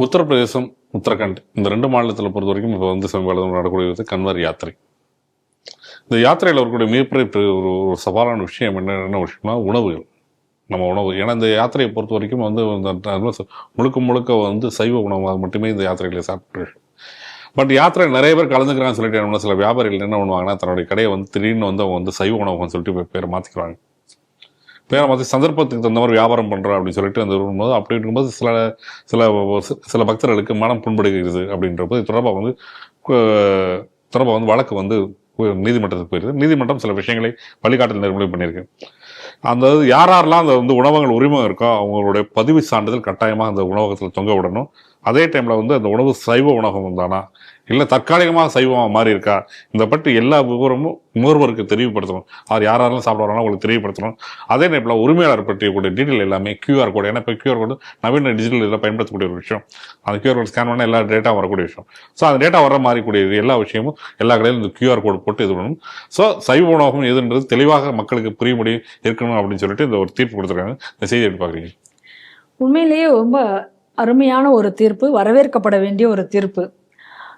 உத்தரப்பிரதேசம் உத்தரகாண்ட் இந்த ரெண்டு மாநிலத்தில் பொறுத்த வரைக்கும் இப்போ வந்து சமீபத்தில் நடக்கக்கூடியது கன்வர் யாத்திரை. இந்த யாத்திரையில் இருக்கக்கூடிய மிகப்பெரிய பெரிய ஒரு ஒரு சவாலான விஷயம் என்ன என்ன விஷயம்னா உணவுகள். நம்ம உணவு. ஏன்னா இந்த யாத்திரையை பொறுத்த வரைக்கும் வந்து முழுக்க முழுக்க வந்து சைவ உணவாக மட்டுமே இந்த யாத்திரைகளை சாப்பிட்டு. பட் யாத்திரை நிறைய பேர் கலந்துக்கிறாங்கன்னு சொல்லிட்டு என்ன சில வியாபாரிகள் என்ன பண்ணுவாங்கன்னா தன்னுடைய கடையை வந்து திடீர்னு வந்து அவங்க வந்து சைவ உணவுன்னு சொல்லிட்டு பேர் மாற்றிக்கிறாங்க பேரை மாதிரி சந்தர்ப்பத்துக்கு தகுந்த மாதிரி வியாபாரம் பண்ணுறோம் அப்படின்னு சொல்லிட்டு அந்த வரும்போது அப்படி இருக்கும்போது சில சில சில பக்தர்களுக்கு மனம் புண்படுகிறது அப்படின்றப்போ இது தொடர்பாக வந்து தொடர்பாக வந்து வழக்கு வந்து நீதிமன்றத்துக்கு போயிருது. நீதிமன்றம் சில விஷயங்களை வழிகாட்டல் நெறிமுறை பண்ணியிருக்கு. அந்த யார் யாரெல்லாம் அந்த வந்து உணவகங்கள் உரிமம் இருக்கோ அவங்களுடைய பதிவு சான்றிதழ் கட்டாயமாக அந்த உணவகத்தில் தொங்க விடணும். அதே டைமில் வந்து அந்த உணவு சைவ உணவகம் தானா இல்லை தற்காலிகமாக சைவமாக மாறி இருக்கா இந்த பற்றி எல்லா விவரமும் நுகர்வோருக்கு தெரியப்படுத்தணும். அவர் யார் யாரெல்லாம் சாப்பிட வராங்களோ அவங்களுக்கு தெரியப்படுத்தணும். அதே நேரத்தில் உரிமையாளர் பற்றிய கூட டீட்டெயில் எல்லாமே கியூஆர் கோடு ஏன்னா இப்போ கியூஆர் கோடு நவீன டிஜிட்டல் இதில் பயன்படுத்தக்கூடிய ஒரு விஷயம். அந்த கியூஆர் கோட் ஸ்கேன் பண்ணால் எல்லா டேட்டா வரக்கூடிய விஷயம். ஸோ அந்த டேட்டா வர மாறிக்கூடிய எல்லா விஷயமும் எல்லா கடையிலும் இந்த கியூஆர் கோடு போட்டு இது பண்ணணும். ஸோ சைவ உணவகம் எதுன்றது தெளிவாக மக்களுக்கு புரிய முடியும் இருக்கணும் அப்படின்னு சொல்லிட்டு இந்த ஒரு தீர்ப்பு கொடுத்துருக்காங்க. இந்த செய்தி எப்படி பார்க்குறீங்க? உண்மையிலேயே ரொம்ப அருமையான ஒரு தீர்ப்பு வரவேற்கப்பட வேண்டிய ஒரு தீர்ப்பு.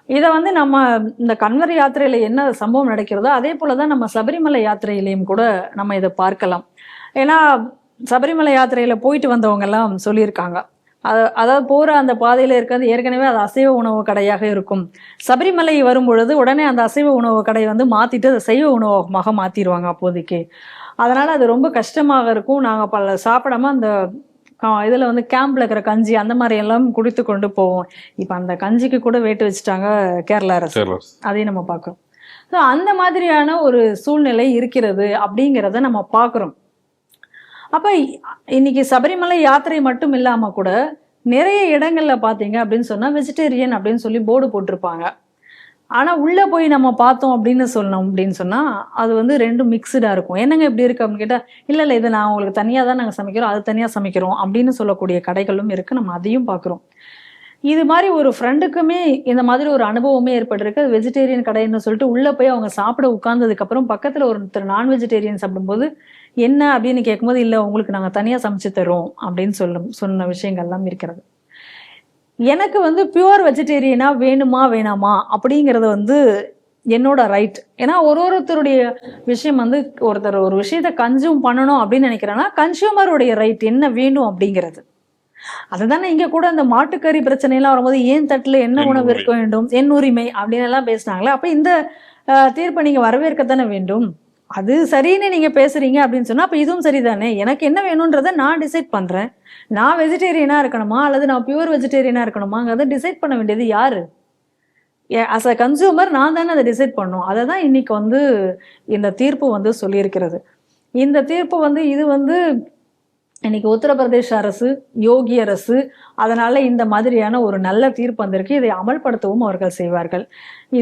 இதை வந்து நம்ம இந்த கண்வர் யாத்திரையில என்ன சம்பவம் நடக்கிறதோ அதே போலதான் நம்ம சபரிமலை யாத்திரையிலையும் கூட நம்ம இதை பார்க்கலாம். ஏன்னா சபரிமலை யாத்திரையில போயிட்டு வந்தவங்க எல்லாம் சொல்லியிருக்காங்க. அது அதாவது போற அந்த பாதையில இருக்கிறது ஏற்கனவே அது அசைவ உணவு கடையாக இருக்கும். சபரிமலை வரும் பொழுது உடனே அந்த அசைவ உணவு கடையை வந்து மாத்திட்டு அதை சைவ உணவகமாக மாத்திடுவாங்க அப்போதைக்கு. அதனால அது ரொம்ப கஷ்டமாக இருக்கும். நாங்கள் பல சாப்பிடாம அந்த இதுல வந்து கேம்ப்ல இருக்கிற கஞ்சி அந்த மாதிரி எல்லாம் குடித்து கொண்டு போவோம். இப்ப அந்த கஞ்சிக்கு கூட வேட்டு வச்சுட்டாங்க கேரளா அரசு. அதையும் நம்ம பார்க்குறோம். ஸோ அந்த மாதிரியான ஒரு சூழ்நிலை இருக்கிறது அப்படிங்கிறத நம்ம பார்க்குறோம். அப்ப இன்னைக்கு சபரிமலை யாத்திரை மட்டும் இல்லாம கூட நிறைய இடங்கள்ல பாத்தீங்க அப்படின்னு சொன்னா வெஜிடேரியன் அப்படின்னு சொல்லி போர்டு போட்டிருப்பாங்க. ஆனால் உள்ளே போய் நம்ம பார்த்தோம் அப்படின்னு சொன்னோம் அப்படின்னு சொன்னால் அது வந்து ரெண்டும் மிக்சடாக இருக்கும். என்னங்க இப்படி இருக்குது அப்படின்னு கேட்டால் இல்லை இல்லை இது நான் உங்களுக்கு தனியாக தான் நாங்கள் சமைக்கிறோம். அது தனியாக சமைக்கிறோம். அப்படின்னு சொல்லக்கூடிய கடைகளும் இருக்குது நம்ம அதையும் பார்க்குறோம். இது மாதிரி ஒரு ஃப்ரெண்டுக்குமே இந்த மாதிரி ஒரு அனுபவமே ஏற்பட்டிருக்கு. அது வெஜிடேரியன் கடைன்னு சொல்லிட்டு உள்ளே போய் அவங்க சாப்பிட உட்காந்ததுக்கப்புறம் பக்கத்தில் ஒருத்தர் நான் வெஜிடேரியன் சாப்பிடும்போது என்ன? அப்படின்னு கேட்கும்போது இல்லை உங்களுக்கு நாங்கள் தனியாக சமைச்சு தரோம். அப்படின்னு சொல்லும் சொன்ன விஷயங்கள்லாம் இருக்கிறது. எனக்கு வந்து பியூர் வெஜிடேரியனா வேணுமா வேணாமா அப்படிங்கிறது வந்து என்னோட ரைட் ஏன்னா ஒரு ஒருத்தருடைய விஷயம் வந்து ஒருத்தர் ஒரு விஷயத்த கன்சியூம் பண்ணணும் அப்படின்னு நினைக்கிறேன்னா கன்சியூமருடைய ரைட் என்ன வேணும் அப்படிங்கிறது. அதுதானே இங்க கூட அந்த மாட்டுக்கறி பிரச்சனை எல்லாம் வரும்போது ஏன் தட்டுல என்ன என் உணவு. இருக்க வேண்டும் என் உரிமை அப்படின்னு எல்லாம் பேசினாங்களே அப்ப இந்த தீர்ப்பை நீங்க வரவேற்கத்தானே வேண்டும். அது சரின்னு நீங்கள் பேசுகிறீங்க அப்படின்னு சொன்னால் அப்போ இதுவும் சரிதானே? எனக்கு என்ன வேணுன்றதை நான் டிசைட் பண்ணுறேன் நான் வெஜிடேரியனாக இருக்கணுமா? அல்லது நான் பியூர் வெஜிடேரியனாக இருக்கணுமாங்கிறத டிசைட் பண்ண வேண்டியது யார்? அஸ் அ கன்சியூமர் நான் தானே அதை டிசைட் பண்ணும் அதை தான் இன்னைக்கு வந்து இந்த தீர்ப்பு வந்து சொல்லியிருக்கிறது. இந்த தீர்ப்பு வந்து இது வந்து இன்னைக்கு உத்தரப்பிரதேச அரசு யோகி அரசு அதனால இந்த மாதிரியான ஒரு நல்ல தீர்ப்பு வந்திருக்கு. இதை அமல்படுத்தவும் அவர்கள் செய்வார்கள்.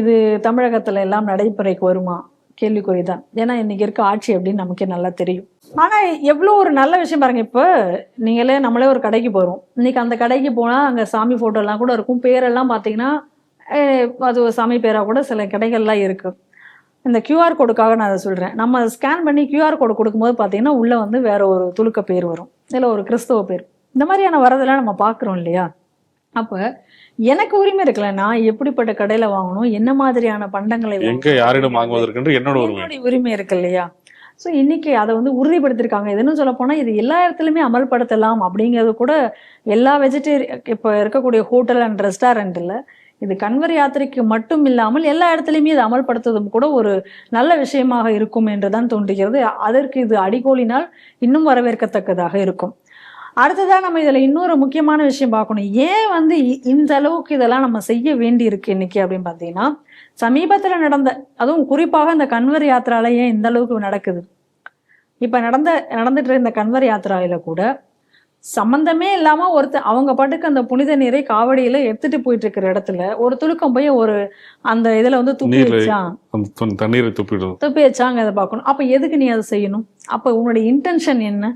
இது தமிழகத்துல எல்லாம் நடைமுறைக்கு வருமா? கேள்விக்குறி தான் ஏன்னா இன்னைக்கு இருக்க ஆட்சி அப்படின்னு நமக்கே நல்லா தெரியும். ஆனால் எவ்வளோ ஒரு நல்ல விஷயம் பாருங்க இப்போ நீங்களே நம்மளே ஒரு கடைக்கு போகிறோம் இன்னைக்கு அந்த கடைக்கு போனால் அங்கே சாமி ஃபோட்டோலாம் கூட இருக்கும். பேரெல்லாம் பார்த்தீங்கன்னா அது ஒரு சாமி பேராக கூட சில கடைகள்லாம் இருக்குது இந்த கியூஆர் கோடுக்காக நான் அதை சொல்கிறேன் நம்ம ஸ்கேன் பண்ணி கியூஆர் கோடு கொடுக்கும்போது பார்த்தீங்கன்னா உள்ளே வந்து வேற ஒரு துளுக்க பேர் வரும். இல்லை ஒரு கிறிஸ்தவ பேர். இந்த மாதிரியான வரதெல்லாம் நம்ம பார்க்குறோம் இல்லையா? அப்போ எனக்கு உரிமை இருக்குல்ல நான் எப்படிப்பட்ட கடையில வாங்கணும் என்ன மாதிரியான பண்டங்களை எங்க யாரிடம் வாங்குவதற்கு என்னோட உரிமை. இருக்கு இல்லையா? ஸோ இன்னைக்கு அதை வந்து உறுதிப்படுத்திருக்காங்க இதுன்னு சொல்ல போனா இது எல்லா இடத்துலையுமே அமல்படுத்தலாம் அப்படிங்கிறது கூட எல்லா வெஜிடேரியன் இப்போ இருக்கக்கூடிய ஹோட்டல் அண்ட் ரெஸ்டாரண்ட்ல இது கன்வர் யாத்திரைக்கு மட்டும் இல்லாமல் எல்லா இடத்துலையுமே இது அமல்படுத்துவதும் கூட ஒரு நல்ல விஷயமாக இருக்கும் என்றுதான் தோன்றுகிறது. அதற்கு இது அடிகோலினால் இன்னும் வரவேற்கத்தக்கதாக இருக்கும். அடுத்ததா நம்ம இதுல இன்னொரு முக்கியமான விஷயம் பார்க்கணும். ஏன் வந்து இந்த அளவுக்கு இதெல்லாம் நம்ம செய்ய வேண்டி இருக்கு இன்னைக்கு அப்படின்னு பார்த்தீங்கன்னா சமீபத்துல நடந்த அதுவும் குறிப்பாக இந்த கன்வர் யாத்திரால ஏன் இந்த அளவுக்கு நடக்குது? இப்ப நடந்த நடந்துட்டு இருந்த கன்வர் யாத்திராவில கூட சம்பந்தமே இல்லாம ஒருத்தர் அவங்க பாட்டுக்கு அந்த புனித நீரை காவடியில எடுத்துட்டு போயிட்டு இருக்கிற இடத்துல ஒரு துலுக்கம் போய் ஒரு அந்த இதுல வந்து துப்பி வச்சான் தண்ணீரை துப்பிடுறது துப்பி வச்சாங்க அதை பார்க்கணும். அப்ப எதுக்கு நீ அதை செய்யணும்? அப்ப உன்னுடைய இன்டென்ஷன் என்ன?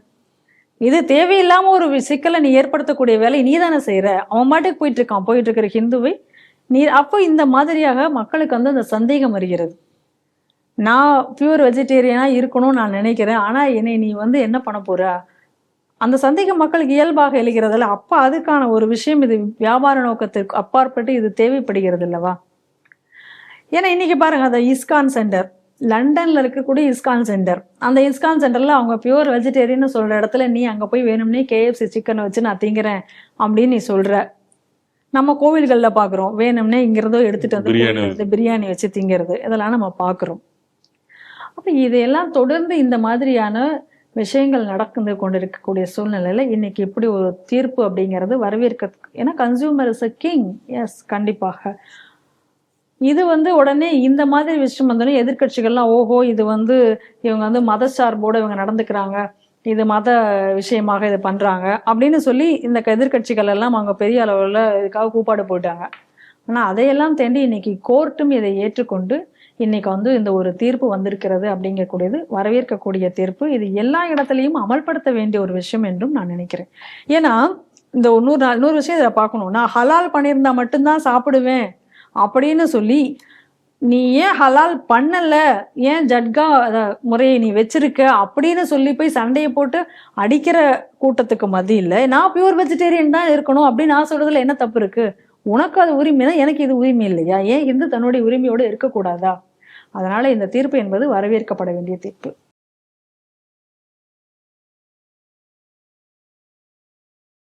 இது தேவையில்லாம ஒரு சிக்கலை நீ ஏற்படுத்தக்கூடிய வேலையை நீ தானே செய்யற அவன் மாட்டுக்கு போயிட்டு இருக்கான் போயிட்டு இருக்கிற ஹிந்துவை நீ அப்போ இந்த மாதிரியாக மக்களுக்கு வந்து அந்த சந்தேகம் வருகிறது. நான் பியூர் வெஜிடேரியனாக இருக்கணும்னு நான் நினைக்கிறேன். ஆனால் என்னை நீ வந்து என்ன பண்ண போற? அந்த சந்தேகம் மக்களுக்கு இயல்பாக எழுகிறதில்ல. அப்போ அதுக்கான ஒரு விஷயம் இது வியாபார நோக்கத்திற்கு அப்பாற்பட்டு இது தேவைப்படுகிறது இல்லவா ஏன்னா இன்னைக்கு பாருங்க அந்த இஸ்கான் சென்டர். லண்டன்ல இருக்கக்கூடிய இஸ்கான் சென்டர். அந்த இஸ்கான் சென்டர்ல அவங்க பியூர் வெஜிடேரியன் சொல்ற இடத்துல நீ அங்க போய் வேணும்னே கேஎஃப்சி சிக்கன் வச்சு நான் திங்கிறேன் அப்படின்னு நீ சொல்ற. நம்ம கோவில்கள்ல பாக்குறோம். வேணும்னே இங்கிருந்தோ எடுத்துட்டு வந்து பிரியாணி. வச்சு திங்கிறது. இதெல்லாம் நம்ம பாக்குறோம். அப்ப இதையெல்லாம் தொடர்ந்து இந்த மாதிரியான விஷயங்கள் நடந்து கொண்டிருக்கக்கூடிய சூழ்நிலையில இன்னைக்கு இப்படி ஒரு தீர்ப்பு அப்படிங்கிறது வரவேற்க ஏன்னா consumer is a king yes கண்டிப்பாக. இது வந்து உடனே இந்த மாதிரி விஷயம் வந்தோடனே எதிர்க்கட்சிகள்லாம் ஓஹோ இது வந்து இவங்க வந்து மத சார்போடு இவங்க நடந்துக்கிறாங்க. இது மத விஷயமாக இது பண்றாங்க. அப்படின்னு சொல்லி இந்த எதிர்க்கட்சிகள் எல்லாம் அவங்க பெரிய அளவில் இதுக்காக கூப்பாடு போயிட்டாங்க ஆனா அதையெல்லாம் தேண்டி இன்னைக்கு கோர்ட்டும் இதை ஏற்றுக்கொண்டு இன்னைக்கு வந்து இந்த ஒரு தீர்ப்பு வந்திருக்கிறது அப்படிங்கக்கூடியது வரவேற்கக்கூடிய தீர்ப்பு. இது எல்லா இடத்துலையும் அமல்படுத்த வேண்டிய ஒரு விஷயம் என்றும் நான் நினைக்கிறேன். ஏன்னா இந்த நூறு நூறு விஷயம் இதை பார்க்கணும். நான் ஹலால் பண்ணியிருந்தா மட்டும்தான் சாப்பிடுவேன். அப்படின்னு சொல்லி நீ ஏன் ஹலால் பண்ணல? ஏன் ஜட்கா முறையை நீ வச்சிருக்க? அப்படின்னு சொல்லி போய் சண்டையை போட்டு அடிக்கிற கூட்டத்துக்கு மத்தியில் நான் பியூர் வெஜிடேரியன் தான் இருக்கணும். அப்படின்னு நான் சொல்றதுல என்ன தப்பு இருக்கு? உனக்கு அது உரிமை தான் எனக்கு இது உரிமை இல்லையா? ஏன் இந்து தன்னுடைய உரிமையோடு இருக்கக்கூடாதா? அதனால இந்த தீர்ப்பு என்பது வரவேற்கப்பட வேண்டிய தீர்ப்பு.